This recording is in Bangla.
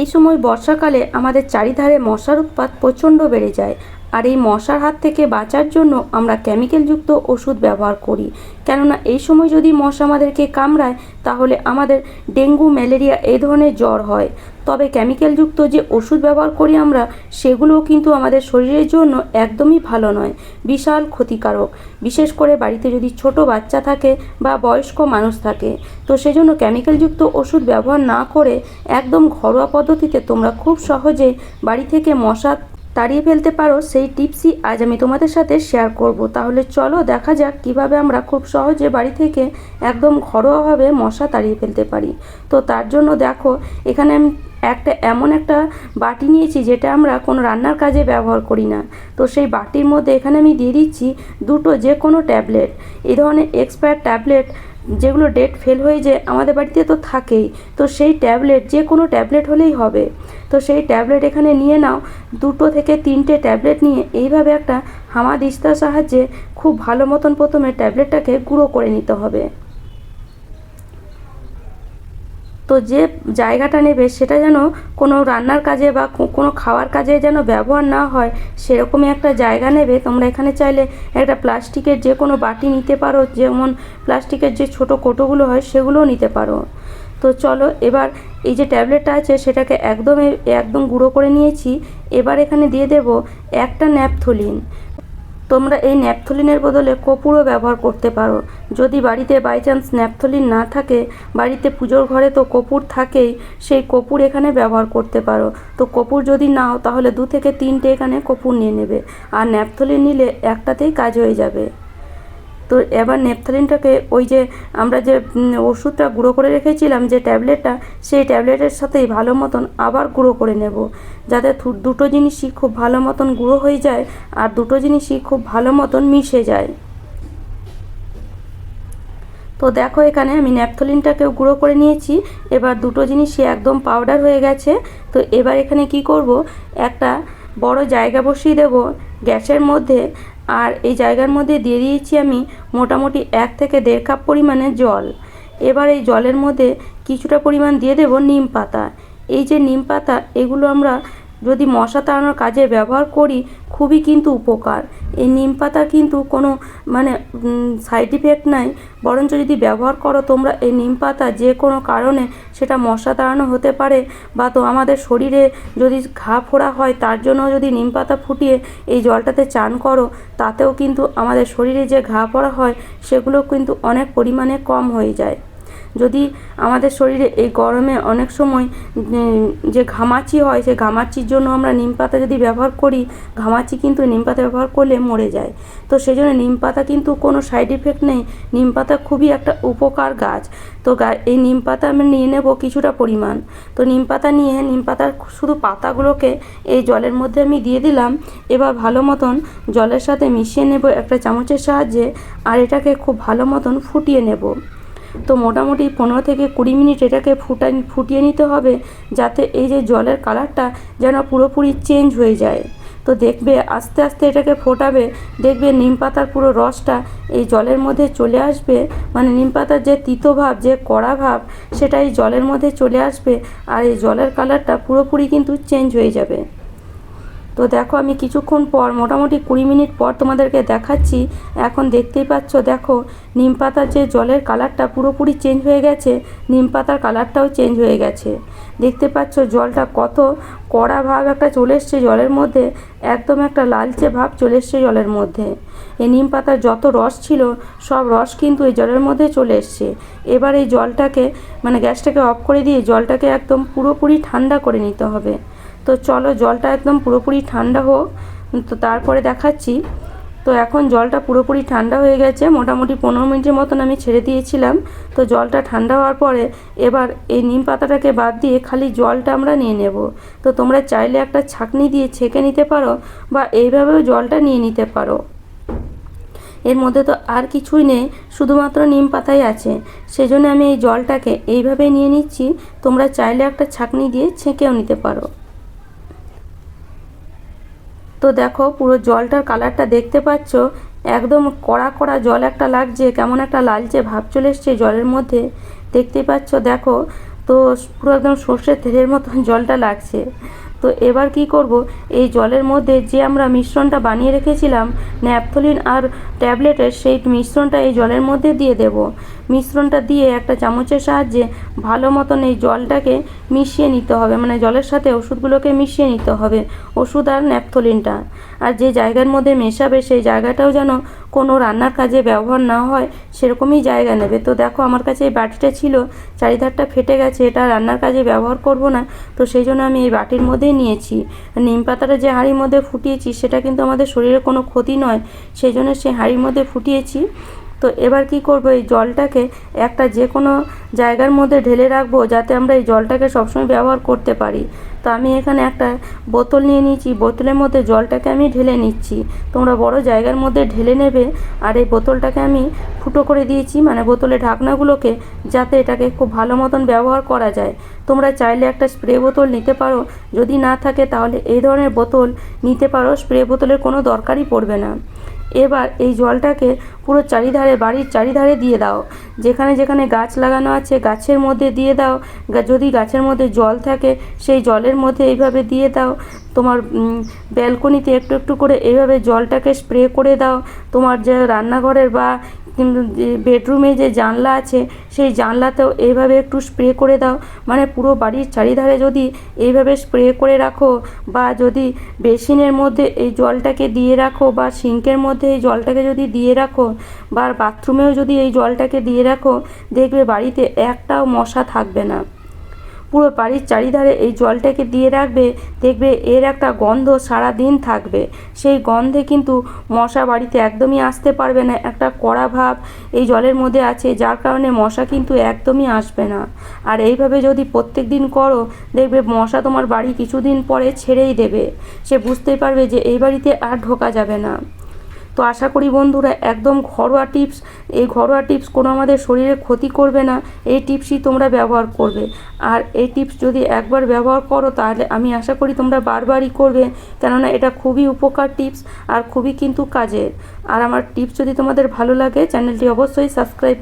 এই সময় বর্ষাকালে আমাদের চারিধারে মশার উৎপাত প্রচণ্ড বেড়ে যায়। আর এই মশার হাত থেকে বাঁচার জন্য আমরা কেমিক্যালযুক্ত ওষুধ ব্যবহার করি। কেননা এই সময় যদি মশা আমাদেরকে কামড়ায়, তাহলে আমাদের ডেঙ্গু, ম্যালেরিয়া এই ধরনের জ্বর হয়। তবে কেমিক্যালযুক্ত যে ওষুধ ব্যবহার করি আমরা, সেগুলোও কিন্তু আমাদের শরীরের জন্য একদমই ভালো নয়, বিশাল ক্ষতিকারক। বিশেষ করে বাড়িতে যদি ছোট বাচ্চা থাকে বা বয়স্ক মানুষ থাকে, তো সেজন্য কেমিক্যালযুক্ত ওষুধ ব্যবহার না করে একদম ঘরোয়া পদ্ধতিতে তোমরা খুব সহজে বাড়ি থেকে মশা তাড়িয়ে ফেলতে পারো, সেই টিপসই আজ আমি তোমাদের সাথে শেয়ার করব। তাহলে চলো দেখা যাক কীভাবে আমরা খুব সহজে বাড়ি থেকে একদম ঘরোয়াভাবে মশা তাড়িয়ে ফেলতে পারি। তো তার জন্য দেখো, এখানে আমি একটা, এমন একটা বাটি নিয়েছি যেটা আমরা কোনো রান্নার কাজে ব্যবহার করি না। তো সেই বাটির মধ্যে এখানে আমি দিয়ে দিচ্ছি দুটো যে কোনো ট্যাবলেট। এই ধরনের এক্সপায়ার ট্যাবলেট যেগুলো ডেট ফেল হয়ে যায় আমাদের বাড়িতে তো থাকেই। তো সেই ট্যাবলেট যে কোনো ট্যাবলেট হলেই হবে। তো সেই ট্যাবলেট এখানে নিয়ে নাও, দুটো থেকে তিনটে ট্যাবলেট নিয়ে এইভাবে একটা হামাদিস্তার সাহায্যে খুব ভালো মতন প্রথমে ট্যাবলেটটাকে গুঁড়ো করে নিতে হবে। তো যে জায়গাটা নেবে সেটা যেন কোনো রান্নার কাজে বা কোনো খাওয়ার কাজে যেন ব্যবহার না হয়, সেরকমই একটা জায়গা নেবে। তোমরা এখানে চাইলে একটা প্লাস্টিকের যে কোনো বাটি নিতে পারো, যেমন প্লাস্টিকের যে ছোট কোটোগুলো হয় সেগুলোও নিতে পারো। তো চলো এবার এই যে ট্যাবলেটটা আছে সেটাকে একদম একদম গুঁড়ো করে নিয়েছি। এবার এখানে দিয়ে দেব একটা ন্যাপথলিন। তোমরা এই ন্যাপথলিনের বদলে কপুরও ব্যবহার করতে পারো। যদি বাড়িতে বাই চান্স ন্যাপথলিন না থাকে, বাড়িতে পুজোর ঘরে তো কপুর থাকেই, সেই কপুর এখানে ব্যবহার করতে পারো। তো কপুর যদি নাও, তাহলে দু থেকে তিনটে এখানে কপুর নিয়ে নেবে। আর ন্যাপথলিন নিলে একটাতেই কাজ হয়ে যাবে। তো এবার নেপথলিনটাকে ওই যে আমরা যে ওষুধটা গুঁড়ো করে রেখেছিলাম যে ট্যাবলেটটা, সেই ট্যাবলেটের সাথেই ভালো মতন আবার গুঁড়ো করে নেব। যাতে দুটো জিনিসই খুব ভালো মতন গুঁড়ো হয়ে যায় আর দুটো জিনিসই খুব ভালো মতন মিশে যায়। তো দেখো এখানে আমি ন্যাপথলিনটাকেও গুঁড়ো করে নিয়েছি। এবার দুটো জিনিসই একদম পাউডার হয়ে গেছে। তো এবার এখানে কি করব? একটা বড় জায়গা বসিয়ে দেব। গ্যাসের মধ্যে আর এই জায়গার মধ্যে দিয়ে দিয়েছি আমি মোটামুটি এক থেকে দেড় কাপ পরিমাণে জল। এবার এই জলের মধ্যে কিছুটা পরিমাণ দিয়ে দেব নিম পাতা। এই যে নিম পাতা, এগুলো আমরা যদি মশা তাড়ানোর কাজে ব্যবহার করি, খুবই কিন্তু উপকার। এই নিম পাতা কিন্তু কোনো মানে সাইড ইফেক্ট নাই। বরঞ্চ যদি ব্যবহার করো, তোমরা এই নিম পাতা যে কোনো কারণে সেটা মশা তাড়ানো হতে পারে বা তো আমাদের শরীরে যদি ঘা ফোড়া হয়, তার জন্য যদি নিম পাতা ফুটিয়ে এই জলটাতে চান করো, তাতেও কিন্তু আমাদের শরীরে যে ঘা পড়া হয়, সেগুলো কিন্তু অনেক পরিমাণে কম হয়ে যায়। যদি আমাদের শরীরে এই গরমে অনেক সময় যে ঘামাচি হয়, সেই ঘামাচির জন্য আমরা নিম পাতা যদি ব্যবহার করি, ঘামাচি কিন্তু নিম পাতা ব্যবহার করলে মরে যায়। তো সেই জন্য নিম পাতা কিন্তু কোনো সাইড ইফেক্ট নেই। নিম পাতা খুবই একটা উপকার গাছ। তো এই নিম পাতা আমি নিয়ে নেব কিছুটা পরিমাণ। তো নিম পাতা নিয়ে, নিম পাতার শুধু পাতাগুলোকে এই জলের মধ্যে আমি দিয়ে দিলাম। এবার ভালো মতন জলের সাথে মিশিয়ে নেব একটা চামচের সাহায্যে, আর এটাকে খুব ভালো মতন ফুটিয়ে নেব। তো মোটামুটি পনেরো থেকে কুড়ি মিনিট এটাকে ফুটা ফুটিয়ে নিতে হবে যাতে এই যে জলের কালারটা যেন পুরোপুরি চেঞ্জ হয়ে যায়। তো দেখবে আস্তে আস্তে এটাকে ফোটাবে, দেখবে নিম পাতার পুরো রসটা এই জলের মধ্যে চলে আসবে। মানে নিম পাতার যে তিতো ভাব, যে কড়া ভাব, সেটা এই জলের মধ্যে চলে আসবে আর এই জলের কালারটা পুরোপুরি কিন্তু চেঞ্জ হয়ে যাবে। তো দেখো আমি কিছুক্ষণ পর, মোটামুটি কুড়ি মিনিট পর তোমাদেরকে দেখাচ্ছি। এখন দেখতেই পাচ্ছ, দেখো, নিম পাতার যে জলের কালারটা পুরোপুরি চেঞ্জ হয়ে গেছে। নিম পাতার কালারটাও চেঞ্জ হয়ে গেছে। দেখতে পাচ্ছ জলটা কত কড়া ভাব একটা চলে এসছে জলের মধ্যে, একদম একটা লালচে ভাব চলে এসছে জলের মধ্যে। এই নিম পাতার যত রস ছিল, সব রস কিন্তু এই জলের মধ্যে চলে এসছে। এবার এই জলটাকে মানে গ্যাসটাকে অফ করে দিয়ে জলটাকে একদম পুরোপুরি ঠান্ডা করে নিতে হবে। তো চলো জলটা একদম পুরোপুরি ঠান্ডা হোক। তো তারপরে দেখাচ্ছি। তো এখন জলটা পুরোপুরি ঠান্ডা হয়ে গেছে। মোটামুটি পনেরো মিনিটের মতন আমি ছেড়ে দিয়েছিলাম। তো জলটা ঠান্ডা হওয়ার পরে এবার এই নিম পাতাটাকে বাদ দিয়ে খালি জলটা আমরা নিয়ে নেব। তো তোমরা চাইলে একটা ছাঁকনি দিয়ে ছেঁকে নিতে পারো বা এইভাবেও জলটা নিয়ে নিতে পারো। এর মধ্যে তো আর কিছুই নেই, শুধুমাত্র নিম পাতাই আছে। সেজন্য আমি এই জলটাকে এইভাবেই নিয়ে নিচ্ছি। তোমরা চাইলে একটা ছাঁকনি দিয়ে ছেঁকেও নিতে পারো। তো দেখো পুরো জলটার কালারটা দেখতে পাচ্ছ? একদম কড়া কড়া জল একটা লাগছে, কেমন একটা লালচে ভাব চলে এসছে জলের মধ্যে। দেখতে পাচ্ছ, দেখো, তো পুরো একদম সর্ষের তেলের মতন জলটা লাগছে। তো এবার কি করব? এই জলের মধ্যে যে আমরা মিশ্রণটা বানিয়ে রেখেছিলাম, ন্যাপথলিন আর ট্যাবলেটের সেই মিশ্রণটা এই জলের মধ্যে দিয়ে দেব। মিশ্রণটা দিয়ে একটা চামচের সাহায্যে ভালো মতন এই জলটাকে মিশিয়ে নিতে হবে। মানে জলের সাথে ওষুধগুলোকে মিশিয়ে নিতে হবে, ওষুধ আর ন্যাপথলিনটা। আর যে জায়গার মধ্যে মেশাবে সেই জায়গাটাও যেন কোনো রান্নার কাজে ব্যবহার না হয়, সেরকমই জায়গা নেবে। তো দেখো, আমার কাছে এই বাটিটা ছিল, চারিধারটা ফেটে গেছে, এটা রান্নার কাজে ব্যবহার করব না। তো সেই জন্য আমি এই বাটির মধ্যেই নিয়েছি। নিম পাতাটা যে হাঁড়ির মধ্যে ফুটিয়েছি, সেটা কিন্তু আমাদের শরীরে কোনো ক্ষতি নয়। সেই জন্য সেই হাঁড়ির মধ্যে ফুটিয়েছি। তো এবার কি করব? এই জলটাকে একটা যে কোনো জায়গার মধ্যে ঢেলে রাখব, যাতে আমরা এই জলটাকে সবসময় ব্যবহার করতে পারি। তো আমি এখানে একটা বোতল নিয়ে নিয়েছি। বোতলের মধ্যে জলটাকে আমি ঢেলে নিচ্ছি। তোমরা বড় জায়গার মধ্যে ঢেলে নেবে আর এই বোতলটাকে আমি ফুটো করে দিয়েছি। মানে বোতলের ঢাকনাগুলোকে যাতে এটাকে খুব ভালো মতন ব্যবহার করা যায়। তোমরা চাইলে একটা স্প্রে বোতল নিতে পারো। যদি না থাকে তাহলে এই ধরনের বোতল নিতে পারো। স্প্রে বোতলের কোনো দরকারই পড়বে না। এবার এই জলটাকে পুরো চারিধারে, বাড়ির চারিধারে দিয়ে দাও। যেখানে যেখানে গাছ লাগানো আছে, গাছের মধ্যে দিয়ে দাও। যদি গাছের মধ্যে জল থাকে, সেই জলের মধ্যে এইভাবে দিয়ে দাও। তোমার ব্যালকনিতে একটু একটু করে এইভাবে জলটাকে স্প্রে করে দাও। তোমার যে রান্নাঘরের বা কিন্তু যে বেডরুমে যে জানলা আছে, সেই জানলাতেও এইভাবে একটু স্প্রে করে দাও। মানে পুরো বাড়ির চারিধারে যদি এইভাবে স্প্রে করে রাখো বা যদি বেসিনের মধ্যে এই জলটাকে দিয়ে রাখো বা সিঙ্কের মধ্যে এই জলটাকে যদি দিয়ে রাখো বা বাথরুমেও যদি এই জলটাকে দিয়ে রাখো, দেখবে বাড়িতে একটাও মশা থাকবে না। পুরো বাড়ির চারিধারে এই জলটাকে দিয়ে রাখবে, দেখবে এর একটা গন্ধ সারা দিন থাকবে। সেই গন্ধে কিন্তু মশা বাড়িতে একদমই আসতে পারবে না, একটা কড়া ভাব এই জলের মধ্যে আছে, যার কারণে মশা কিন্তু একদমই আসবে না। আর এইভাবে যদি প্রত্যেক দিন করো, দেখবে মশা তোমার বাড়ি কিছুদিন পরে ছেড়েই দেবে। সে বুঝতেই পারবে যে এই বাড়িতে আর ঢোকা যাবে না। তো আশা করি বন্ধুরা একদম ঘরোয়া টিপস, এই ঘরোয়া টিপস কোনো আমাদের শরীরে ক্ষতি করবে না, এই টিপসই তোমরা ব্যবহার করবে। আর এই টিপস যদি একবার ব্যবহার করো তাহলে আমি আশা করি তোমরা বারবারই করবে, কেননা এটা খুবই উপকার টিপস আর খুবই কিন্তু কাজের। আর আমার টিপস যদি তোমাদের ভালো লাগে, চ্যানেলটি অবশ্যই সাবস্ক্রাইব